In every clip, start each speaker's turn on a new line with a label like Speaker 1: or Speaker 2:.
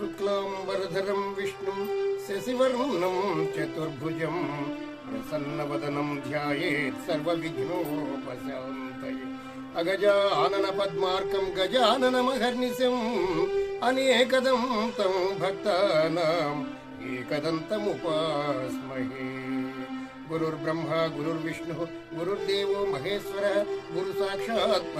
Speaker 1: శుక్లాం వరధరం విష్ణుం శశివర్ణం చతుర్భుజం ప్రసన్నవదనం ధ్యాయేత్ సర్వవిఘ్నోపశాంతయే అగజానన పద్మార్కం గజాననమహర్నిశం అనేకదం తం భక్తానాం ఏకదంతముపాస్మహే గురుర్బ్రహ్మ గురుర్విష్ణు గురుర్దేవో మహేశ్వర గురు సాక్షాత్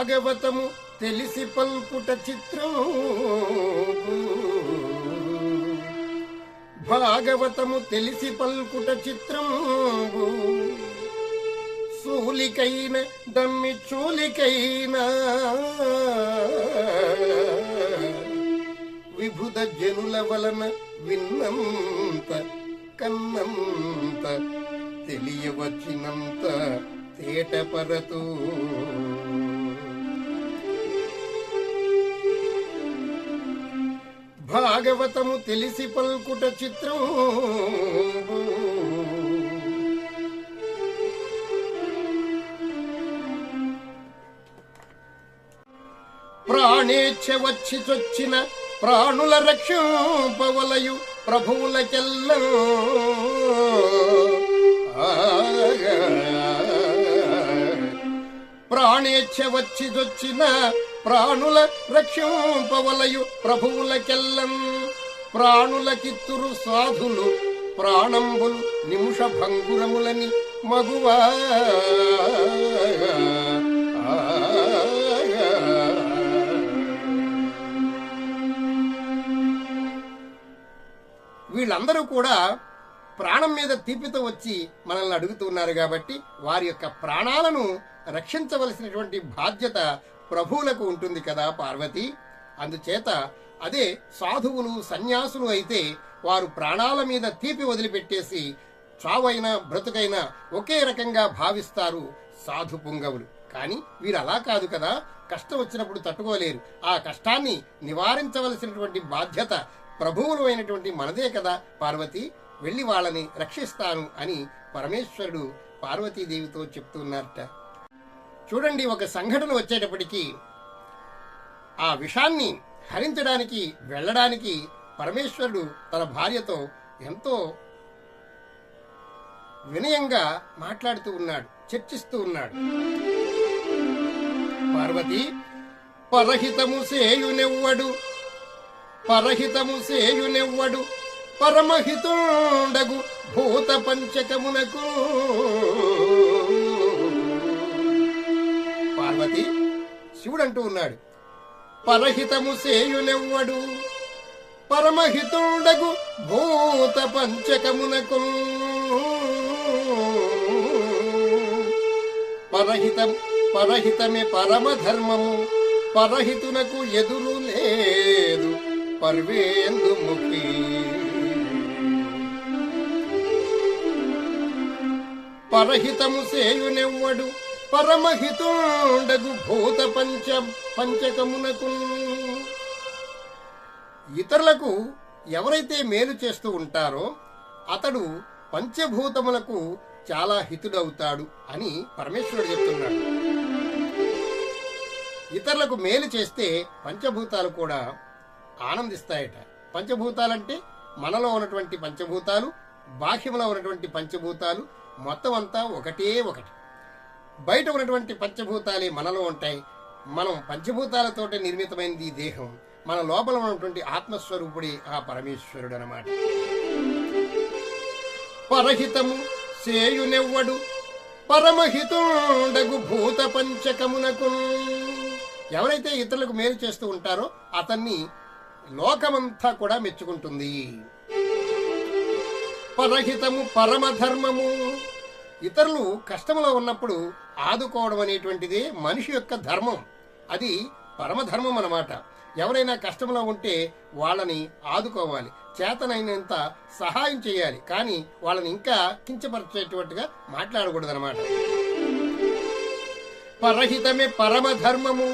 Speaker 1: భాగవతము తెలిసి పల్పుట చిత్రం. భాగవతము తెలిసి పల్కుట చిత్రం. సూలికైన దమ్మి చూలికైన విభుద జనుల వలన విన్నంత కన్నంత తెలియవచ్చినంత తేటపరతూ భాగవతము తెలిసి పల్కుట చిత్రం ప్రాణేచ్ఛ వచ్చి చొచ్చిన ప్రాణుల రక్షింపవలయు ప్రభువులకెల్ల. ప్రాణేచ్ఛ వచ్చి చొచ్చిన ప్రాణుల రక్షింపవలయు ప్రభువులకెల్లం. ప్రాణులకిత్తురు సాధులు ప్రాణంబులు నిముష భంగురములని మగువా. వీళ్ళందరూ కూడా ప్రాణం మీద తీపితో వచ్చి మనల్ని అడుగుతున్నారు కాబట్టి వారి యొక్క ప్రాణాలను రక్షించవలసినటువంటి బాధ్యత ప్రభువులకు ఉంటుంది కదా పార్వతి. అందుచేత అదే సాధువులు సన్యాసులు అయితే వారు ప్రాణాల మీద తీపి వదిలిపెట్టేసి చావైనా బ్రతుకైనా ఒకే రకంగా భావిస్తారు సాధు పుంగవులు. కానీ వీరు అలా కాదు కదా. కష్టం వచ్చినప్పుడు తట్టుకోలేరు. ఆ కష్టాన్ని నివారించవలసినటువంటి బాధ్యత ప్రభువులు అయినటువంటి మనదే కదా పార్వతి. వెళ్ళి వాళ్ళని రక్షిస్తాను అని పరమేశ్వరుడు పార్వతీదేవితో చెప్తున్నారట. చూడండి ఒక సంఘటన వచ్చేటప్పటికీ ఆ విషాన్ని హరించడానికి వెళ్ళడానికి పరమేశ్వరుడు తన భార్యతో ఎంతో వినయంగా మాట్లాడుతూ ఉన్నాడు చర్చిస్తూ ఉన్నాడు. పార్వతి పరహితము సేయునెవ్వడు పరహితము సేయునెవ్వడు పరమహితుండగు భూత పంచకమునకు శివుడు అంటూ ఉన్నాడు. పరహితము సేయునెవ్వడు పరమహితుండగు భూత పంచకమునకు. పరహితం పరహితమే పరమధర్మము పరహితునకు ఎదురు లేదు పర్వేందు ముఖి. పరహితము సేయునెవ్వడు పరమహితుండగు భూత పంచ పంచకమునకు. ఇతరులకు ఎవరైతే మేలు చేస్తూ ఉంటారో అతడు పంచభూతములకు చాలా హితుడవుతాడు అని పరమేశ్వరుడు చెప్తున్నాడు. ఇతరులకు మేలు చేస్తే పంచభూతాలు కూడా ఆనందిస్తాయట. పంచభూతాలంటే మనలో ఉన్నటువంటి పంచభూతాలు బాహ్యంలో ఉన్నటువంటి పంచభూతాలు మొత్తం అంతా ఒకటే ఒకటి. బయట ఉన్నటువంటి పంచభూతాలే మనలో ఉంటాయి. మనం పంచభూతాలతో నిర్మితమైనది ఈ దేహం. మన లోపల ఉన్నటువంటి ఆత్మస్వరూపుడే ఆ పరమేశ్వరుడు అన్నమాట పరహితము సేయునెవ్వడు పరమహితుండగు భూత పంచకమునకు ఎవరైతే ఇతరులకు మేలు చేస్తూ ఉంటారో అతన్ని లోకమంతా కూడా మెచ్చుకుంటుంది. పరహితము పరమధర్మము ఇతరులు కష్టంలో ఉన్నప్పుడు ఆదుకోవడం అనేటువంటిదే మనిషి యొక్క ధర్మం. అది పరమధర్మం అన్నమాట. ఎవరైనా కష్టంలో ఉంటే వాళ్ళని ఆదుకోవాలి చేతనైనంత సహాయం చేయాలి కానీ వాళ్ళని ఇంకా కించపరిచేటట్టుగా మాట్లాడకూడదు అనమాట పరహితమే పరమధర్మము.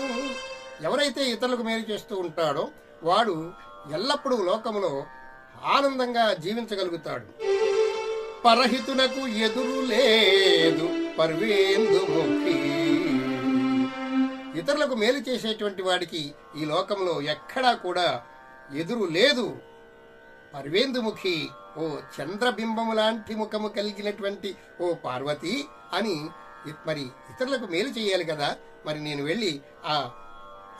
Speaker 1: ఎవరైతే ఇతరులకు మేలు చేస్తూ ఉంటాడో వాడు ఎల్లప్పుడూ లోకములో ఆనందంగా జీవించగలుగుతాడు. పరహితునకు ఎదురు లేదు పర్వేందుముఖి ఇతరులకు మేలు చేసేటువంటి వాడికి ఈ లోకంలో ఎక్కడా కూడా ఎదురు లేదు. పర్వేందుముఖి ఓ చంద్రబింబము లాంటి ముఖము కలిగినటువంటి ఓ పార్వతి అని మరి ఇతరులకు మేలు చేయాలి కదా మరి నేను వెళ్ళి ఆ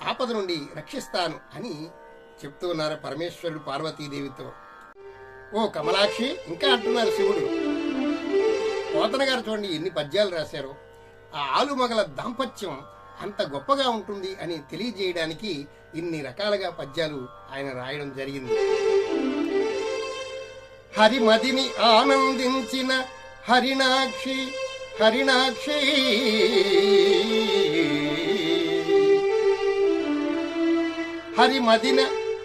Speaker 1: ఆపద నుండి రక్షిస్తాను అని చెప్తూ ఉన్నారు పరమేశ్వరుడు పార్వతీదేవితో. ఓ కమలాక్షి ఇంకా అంటున్నారు శివుడు. పోతన గారు చూడండి ఎన్ని పద్యాలు రాశారు. ఆ ఆలుమగల దాంపత్యం అంత గొప్పగా ఉంటుంది అని తెలియజేయడానికి ఇన్ని రకాలుగా పద్యాలు ఆయన రాయడం జరిగింది. హరిమదిని ఆనందించిన హరిణాక్షి హరిణాక్షి హరిమదిన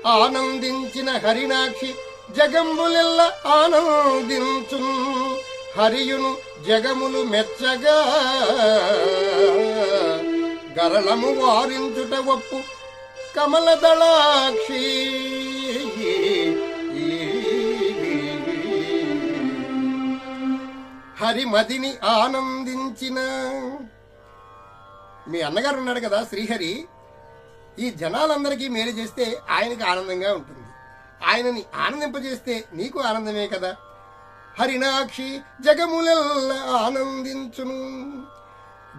Speaker 1: ఆనందించిన హరిణాక్షి జగంబులెల్ల ఆనందించు హరియును జగములు మెచ్చగా. గరళము వారించుట ఒప్పు కమలదళాక్షి హరిమదిని ఆనందించిన మీ అన్నగారు ఉన్నాడు కదా శ్రీహరి ఈ జనాలందరికీ మేలు చేస్తే ఆయనకి ఆనందంగా ఉంటుంది. ఆయనని ఆనందింపజేస్తే నీకు ఆనందమే కదా? హరినాక్షి జగములల్లా ఆనందించును.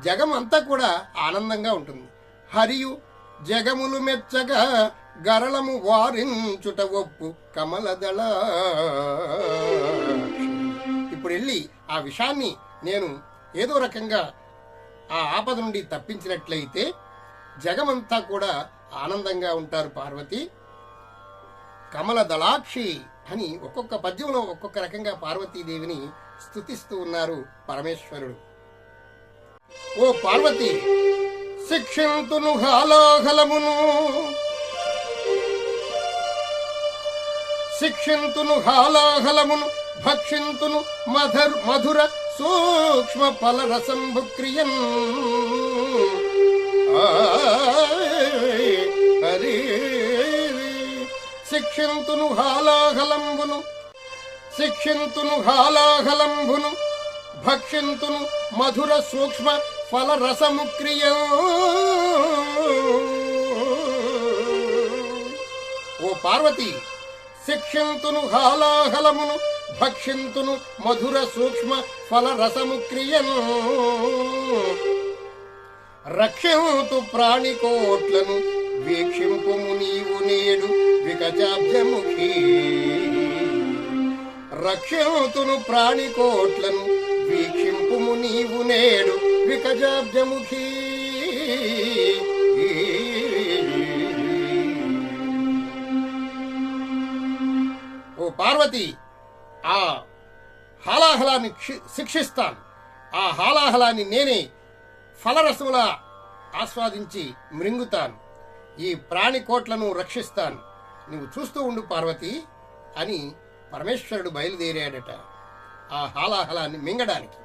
Speaker 1: జగం అంతా కూడా ఆనందంగా ఉంటుంది. హరియు జగములు మెచ్చగా గరళము వారించుట ఒప్పు కమలదళ ఇప్పుడు వెళ్ళి ఆ విషాన్ని నేను ఏదో రకంగా ఆ ఆపద నుండి తప్పించినట్లయితే జగమంతా కూడా ఆనందంగా ఉంటారు పార్వతి. కమల దళాక్షి అని ఒక్కొక్క పద్యంలో ఒక్కొక్క రకంగా పార్వతీదేవిని స్థుతిస్తూ ఉన్నారు పరమేశ్వరుడు. ఓ పార్వతి శిక్షంతును హాలాహలమును శిక్షింతును హాలాహలమును భక్షింతును మధుర మధుర సూక్ష్మ ఫలరసంభు ఆ శిక్షింతును హాలాహలంబును శిక్షింతును హాలాహలంబును భక్షింతును మధుర సూక్ష్మ ఫలరసము క్రియ. ఓ పార్వతి శిక్షింతును హాలాహలమును భక్షింతును మధుర సూక్ష్మ ఫలరసము క్రియను రక్షింతు ప్రాణికోట్లను వీక్షింపు వికజాబ్జముఖి రక్షింతును ప్రాణికోట్లను వీక్షింపుము నీవు నేడు వికజాభ్యముఖీ. ఓ పార్వతి ఆ హాలాహలాన్ని శిక్షిస్తాను. ఆ హాలాహలాన్ని నేనే ఫలరసములా ఆస్వాదించి మృంగుతాను. ఈ ప్రాణికోట్లను రక్షిస్తాను. నువ్వు చూస్తూ ఉండు పార్వతి అని పరమేశ్వరుడు బయలుదేరాడట ఆ హాలాహలాన్ని మింగడానికి.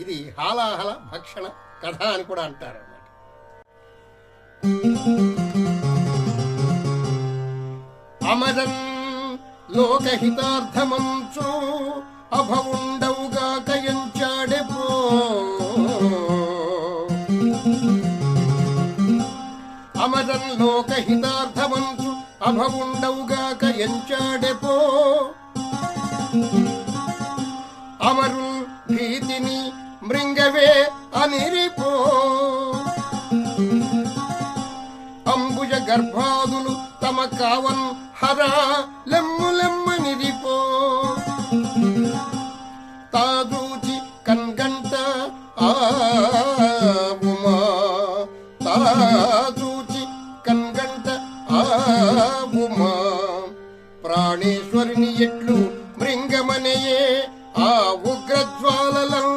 Speaker 1: ఇది హాలాహల భక్షణ కథ అని కూడా అంటారు అన్నమాట అమరన్ లోకహితార్థమంచు అభవుండవుగా కయంచాడెపో లోక లోకహితార్థమంచు అభవుండవుగా ఎంచాడెపో. అమరు భీతిని మృంగవే అనిరిపో. అంబుజ గర్భాదులు తమ కావన్ హరా లెమ్ము లెమ్ము ప్రాణేశ్వరుని ఎట్లు మృంగమనయే ఆ ఉగ్రజ్వాలలం.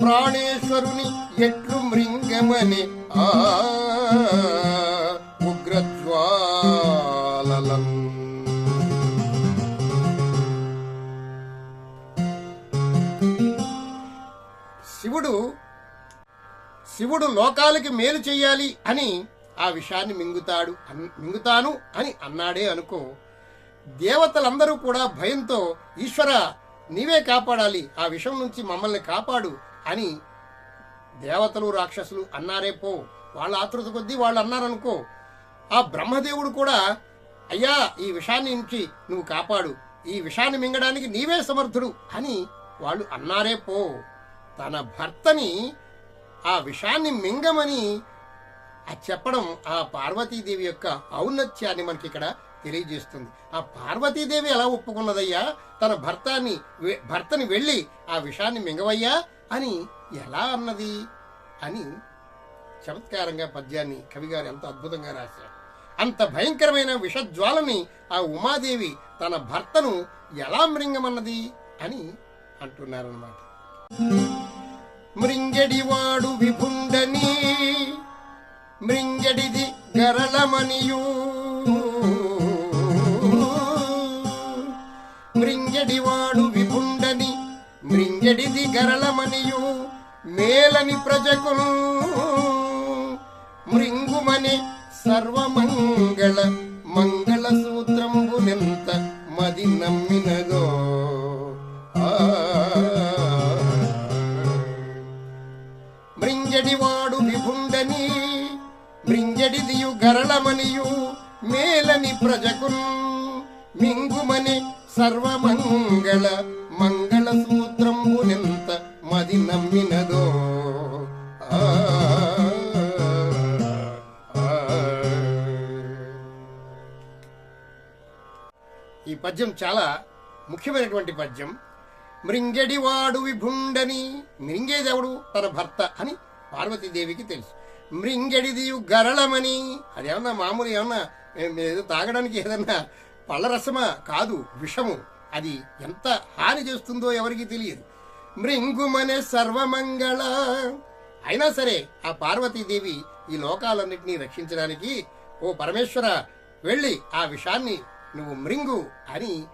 Speaker 1: ప్రాణేశ్వరుని ఎట్లు మృంగమని ఆ ఉగ్రజ్వాలలం. శివుడు శివుడు లోకాలకి మేలు చేయాలి అని ఆ విషాన్ని మింగుతాడు మింగుతాను అని అన్నాడే అనుకో దేవతలందరూ కూడా భయంతో ఈశ్వర నీవే కాపాడాలి ఆ విషం నుంచి మమ్మల్ని కాపాడు అని దేవతలు రాక్షసులు అన్నారే పో వాళ్ళ ఆతృత కొద్దీ వాళ్ళు అన్నారనుకో ఆ బ్రహ్మదేవుడు కూడా అయ్యా ఈ విషాన్ని నుంచి నువ్వు కాపాడు ఈ విషాన్ని మింగడానికి నీవే సమర్థుడు అని వాళ్ళు అన్నారే పో తన భర్తని ఆ విషాన్ని మింగమని చెప్పడం ఆ పార్వతీదేవి యొక్క ఔన్నత్యాన్ని మనకి ఇక్కడ తెలియజేస్తుంది. ఆ పార్వతీదేవి ఎలా ఒప్పుకున్నదయ్యా? తన భర్తని భర్తని వెళ్ళి ఆ విషాన్ని మింగవయ్యా అని ఎలా అన్నది? అని చమత్కారంగా పద్యాన్ని కవిగారు ఎంత అద్భుతంగా రాశారు. అంత భయంకరమైన విషజ్వాలని ఆ ఉమాదేవి తన భర్తను ఎలా మృంగమన్నది? అని అంటున్నారన్నమాట. మృంగడివాడు విభుండనీ మృంగడిది గరళమనియు మృంగడివాడు విభుండని మృంగడిది గరళమనియు మేలని ప్రజకును మృంగుమని సర్వమంగళ మంగళ సూత్రంబునెంత మది నమ్మినదో. ఆ. మృంజడివాడు విభుండని మృంజడిదియు గరళమనియు మేలని ప్రజకున్ మింగుమని సర్వమంగళ మంగళ సూత్రంబునెంత మది నమ్మినదో. ఆ, ఈ పద్యం చాలా ముఖ్యమైనటువంటి పద్యం. మృంగడివాడు విభుండని మృంగేదేవుడు తన భర్త అని పార్వతీదేవికి తెలుసు. మృంగడిదియు గరళమని అదేమన్నా మామూలు ఏమన్నా? ఏదో తాగడానికి ఏదన్నా పళ్ళరసమా కాదు విషము. అది ఎంత హాని చేస్తుందో ఎవరికి తెలియదు. మృంగుమనే సర్వమంగళ. అయినా సరే ఆ పార్వతీదేవి ఈ లోకాలన్నింటినీ రక్షించడానికి ఓ పరమేశ్వర వెళ్ళి ఆ విషాన్ని నువ్వు మృంగు అని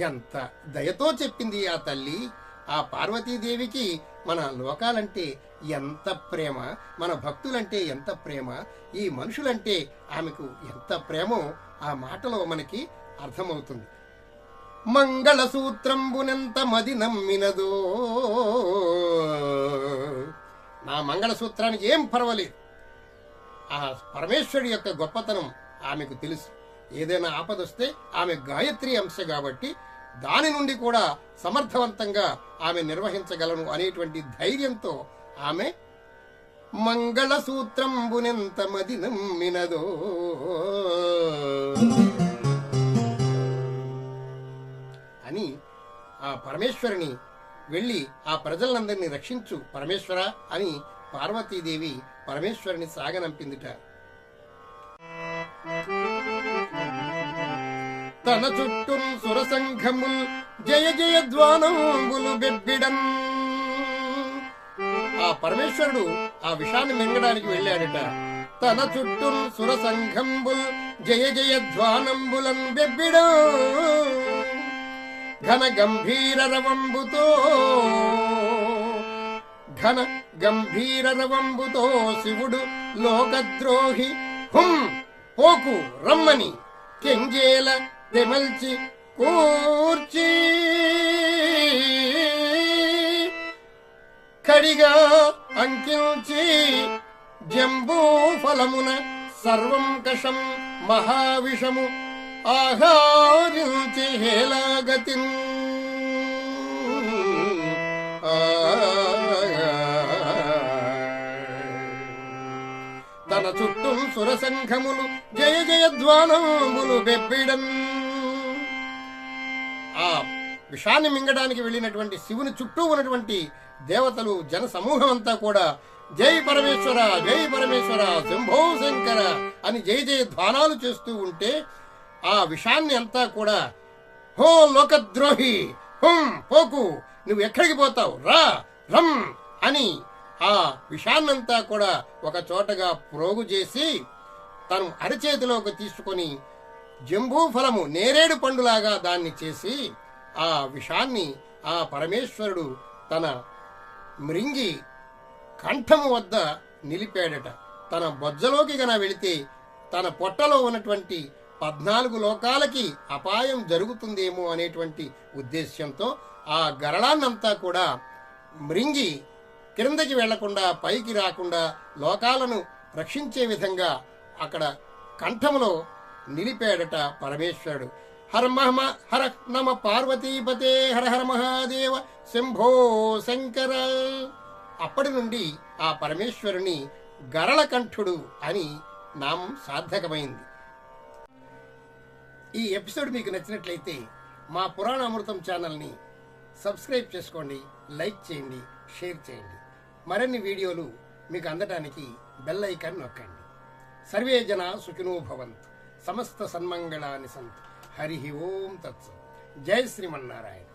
Speaker 1: ఎంత దయతో చెప్పింది ఆ తల్లి. ఆ పార్వతీదేవికి మన లోకాలంటే ఎంత ప్రేమ మన భక్తులంటే ఎంత ప్రేమ ఈ మనుషులంటే ఆమెకు ఎంత ప్రేమో ఆ మాటలో మనకి అర్థమవుతుంది. మంగళసూత్రంబునెంత మది నమ్మినదో. నా మంగళసూత్రానికి ఏం పర్వాలేదు. ఆ పరమేశ్వరుడి యొక్క గొప్పతనం ఆమెకు తెలుసు. ఏదైనా ఆపదొస్తే ఆమె గాయత్రి అంశ కాబట్టి దాని నుండి కూడా సమర్థవంతంగా ఆమె నిర్వహించగలను అనేటువంటి ధైర్యంతో ఆమె మంగళసూత్రంబునెంత మది నమ్మినదో అని ఆ పరమేశ్వరుని వెళ్ళి ఆ ప్రజలందరినీ రక్షించు పరమేశ్వర అని పార్వతీదేవి పరమేశ్వరుని సాగనంపిందిట. తన చుట్టూ సురసంఘముల్ జయ జయ ద్వానంబులు బెబ్బిడం ఆ పరమేశ్వరుడు ఆ విషాన్ని మింగడానికి వెళ్ళాడట. తన చుట్టూ సురసంఘంబుల్ జయ జయ ధ్వానంబులం బెబ్బిడం ఘన గంభీర రవంబుతో ఘన గంభీర రవంబుతో శివుడు లోకద్రోహి. హుం పోకు రమ్మని కెంజేల తెమల్చి కూర్చి. కడిగా అంకించి జంబూ ఫలమున సర్వం కషం మహావిషము ఆహారించి హేలాగతి తన చుట్టూ సురసంఘములు జయ జయ ధ్వానములు బెబ్బిడం ఆ విషాన్ని మింగడానికి వెళ్ళినటువంటి శివుని చుట్టూ ఉన్నటువంటి దేవతలు జన సమూహం అంతా కూడా జై పరమేశ్వర జై పరమేశ్వర శంభో శంకర అని జై జయ ధ్వానాలు చేస్తూ ఉంటే ఆ విషాన్ని అంతా కూడా హో లోకద్రోహి హుం పోకు నువ్వు ఎక్కడికి పోతావు? రా రమ్ అని ఆ విషాన్నంతా కూడా ఒక చోటగా ప్రోగు చేసి తను అరచేతిలోకి తీసుకొని జంబూఫలము నేరేడు పండులాగా దాన్ని చేసి ఆ విషాన్ని ఆ పరమేశ్వరుడు తన మృంగి కంఠము వద్ద నిలిపాడట. తన బొజ్జలోకి గన వెళితే తన పొట్టలో ఉన్నటువంటి పద్నాలుగు లోకాలకి అపాయం జరుగుతుందేమో అనేటువంటి ఉద్దేశ్యంతో ఆ గరళాన్నంతా కూడా మృంగి క్రిందకి వెళ్ళకుండా పైకి రాకుండా లోకాలను రక్షించే విధంగా అక్కడ కంఠంలో నిలిపాడట పరమేశ్వరుడు. హర మహమ హర నమ పార్వతీపతే హర హర మహాదేవ శంభో శంకర. అప్పటి నుండి ఆ పరమేశ్వరుని గరళకంఠుడు అని నామం సార్థకమైంది. ఈ ఎపిసోడ్ మీకు నచ్చినట్లయితే మా పురాణ అమృతం ఛానల్ని సబ్స్క్రైబ్ చేసుకోండి లైక్ చేయండి షేర్ చేయండి. మరిన్ని వీడియోలు మీకు అందడానికి బెల్ ఐకాన్ నొక్కండి. సర్వే జన సుఖినో భవంతు. समस्त सन्मंगळाने संत हरिहि ओम तत्स जय श्रीमन्नारायण।